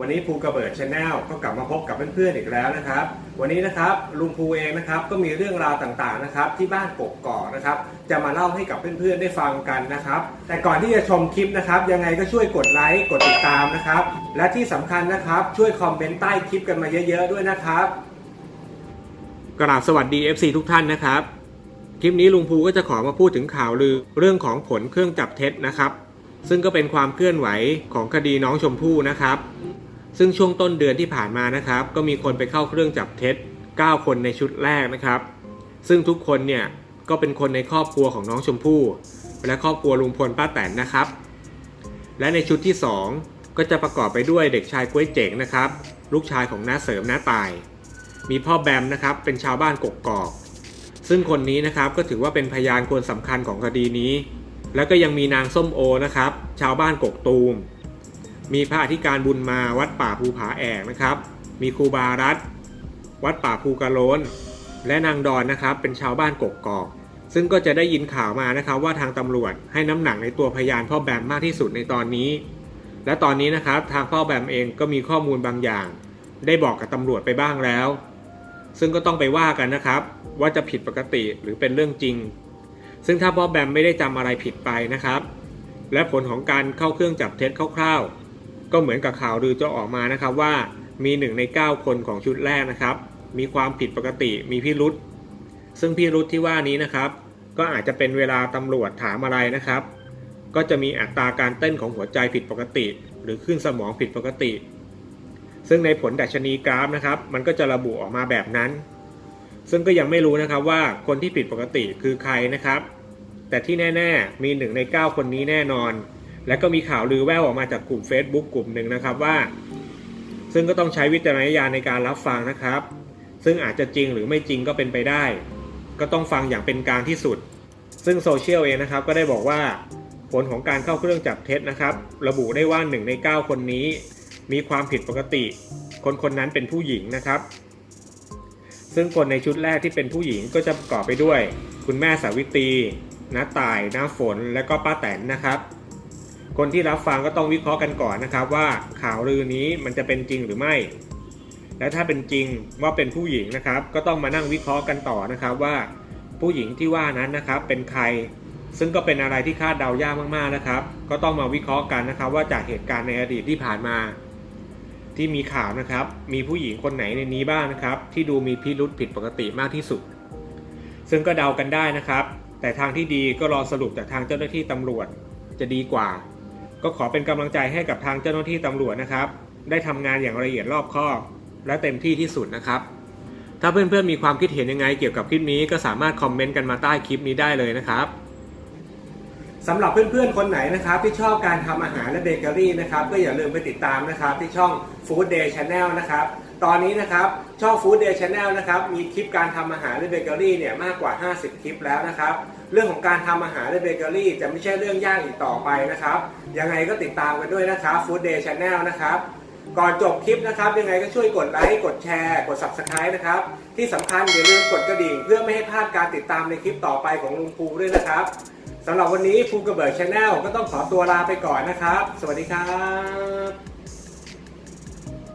วันนี้ภูกระเบิดชาแนลก็กลับมาพบกับเพื่อนๆอีกแล้วนะครับ วันนี้นะครับลุงภูเองนะครับก็มีเรื่องราวต่างๆนะครับที่บ้านกกอกนะครับ จะมาเล่าให้กับเพื่อนๆได้ฟังกันนะครับ แต่ก่อนที่จะชมคลิปนะครับยังไงก็ช่วยกดไลค์กดติดตามนะครับ และที่สำคัญนะครับช่วยคอมเมนต์ใต้คลิปกันมาเยอะๆด้วยนะครับกราบสวัสดี FC ทุกท่านนะครับ คลิปนี้ลุงภูก็จะขอมาพูดถึงข่าวลือเรื่องของผลเครื่องจับเท็จนะครับ ซึ่งก็เป็นความเคลื่อนไหวของคดีน้องชมพู่นะครับ ซึ่งช่วงต้นเดือนที่ผ่านมานะครับ ก็มีคนไปเข้าเครื่องจับเท็จ 9 คนในชุดแรกนะครับ ซึ่งทุกคนเนี่ยก็เป็นคนในครอบครัวของน้องชมพู่ และครอบครัวลุงพลป้าแตนนะครับ และในชุดที่ 2 ก็จะประกอบไปด้วยเด็กชายกุ้วยเจ๋งนะครับ ลูกชายของน้าเสริมน้าตาย มีพ่อแบมนะครับเป็นชาวบ้านกกกอก ซึ่งคนนี้นะครับก็ถือว่าเป็นพยานคนสำคัญของคดีนี้ แล้วก็ยังมีนางส้มโอนะครับ ชาวบ้านกกตูม มีพระอธิการบุญมาวัดป่าภูผาแอกนะครับ มีครูบารัตวัดป่าภูกระโลนและนางดอนนะครับ เป็นชาวบ้านกกกอก ซึ่งก็จะได้ยินข่าวมานะครับว่าทางตำรวจให้น้ำหนักในตัวพยานพ่อแบมมากที่สุดในตอนนี้ และตอนนี้นะครับทางพ่อแบมเองก็มีข้อมูลบางอย่าง ได้บอกกับตำรวจไปบ้างแล้ว ซึ่งก็ต้องไปว่ากันนะครับ ว่าจะผิดปกติหรือเป็นเรื่องจริง ซึ่งถ้าพ่อแบมไม่ได้จำอะไรผิดไปนะครับ และผลของการเข้าเครื่องจับเท็จคร่าวๆ ก็เหมือนกับข่าวลือจะออกมานะครับว่ามีหนึ่งใน 9 คนของชุดแรกนะครับ มีความผิดปกติมีพิรุษซึ่งพิรุษที่ว่านี้นะครับ ก็อาจจะเป็นเวลาตำรวจถามอะไรนะครับ ก็จะมีอัตราการเต้นของหัวใจผิดปกติ หรือขึ้นสมองผิดปกติ ซึ่งในผลดัชนีกราฟนะครับ มันก็จะระบุออกมาแบบนั้น ซึ่งก็ยังไม่รู้นะครับว่าคนที่ผิดปกติคือใครนะครับ แต่ที่แน่ ๆ มีหนึ่งใน 9 คนนี้แน่นอน และก็มีข่าวลือแว่วออกมาจากกลุ่ม Facebook กลุ่มหนึ่งนะครับว่า ซึ่งก็ต้องใช้วิจารณญาณในการรับฟังนะครับ ซึ่งอาจจะจริงหรือไม่จริงก็เป็นไปได้ ก็ต้องฟังอย่างเป็นกลางที่สุด ซึ่งโซเชียลเองนะครับก็ได้บอกว่า ผลของการเข้าเครื่องจับเท็จนะครับ ระบุได้ว่าหนึ่งใน 9 คนนี้ มีความผิดปกติ คนคนนั้นเป็นผู้หญิงนะครับ ซึ่งคนในชุดแรกที่เป็นผู้หญิงก็จะประกอบไปด้วย คุณแม่สาวิตรีน้าตายน้าฝนและก็ป้าแตนนะครับ คนที่รับฟังก็ต้องวิเคราะห์กันก่อนนะครับว่าข่าวลือนี้มันจะเป็นจริงหรือไม่ และถ้าเป็นจริงว่าเป็นผู้หญิงนะครับ ก็ต้องมานั่งวิเคราะห์กันต่อนะครับว่า ผู้หญิงที่ว่านั้นนะครับเป็นใคร ซึ่งก็เป็นอะไรที่คาดเดายากมากๆนะครับ ก็ต้องมาวิเคราะห์กันนะครับ ว่าจากเหตุการณ์ในอดีตที่ผ่านมา ที่มีข่าวนะครับ มีผู้หญิงคนไหนในนี้บ้างนะครับ ที่ดูมีพิรุษผิดปกติมากที่สุด ซึ่งก็เดากันได้นะครับ แต่ทางที่ดีก็รอสรุปจากทางเจ้าหน้าที่ตำรวจจะดีกว่า ก็ขอเป็นกำลังใจให้กับทางเจ้าหน้าที่ตำรวจนะครับ ได้ทำงานอย่างละเอียดรอบคอบ และเต็มที่ที่สุดนะครับ ถ้าเพื่อนๆมีความคิดเห็นยังไงเกี่ยวกับคลิปนี้ก็สามารถคอมเมนต์กันมาใต้คลิปนี้ได้เลยนะครับสำหรับเพื่อนๆ คนไหนนะครับ ที่ชอบการทำอาหารและเบเกอรี่นะครับก็อย่าลืมไปติดตามนะครับ ที่ช่อง Food Day Channel นะครับ ตอนนี้นะครับช่อง Food Day Channel นะครับมีคลิปการทำอาหารและเบเกอรี่เนี่ยมากกว่า 50 คลิปแล้วนะครับ เรื่องของการทำอาหารและเบเกอรี่จะไม่ใช่เรื่องยากอีกต่อไปนะครับยังไงก็ติดตามกันด้วยนะครับ Food Day Channel นะครับก่อนจบคลิปนะครับยังไงก็ช่วยกดไลค์กดแชร์ กด Subscribe นะครับที่สำคัญอย่าลืมกดกระดิ่ง เพื่อไม่ให้พลาดการติดตามในคลิปต่อไปของลุงภูด้วยนะครับสำหรับวันนี้ภูกระเบิดชาแนลก็ต้องขอตัวลาไปก่อนนะครับ สวัสดีครับ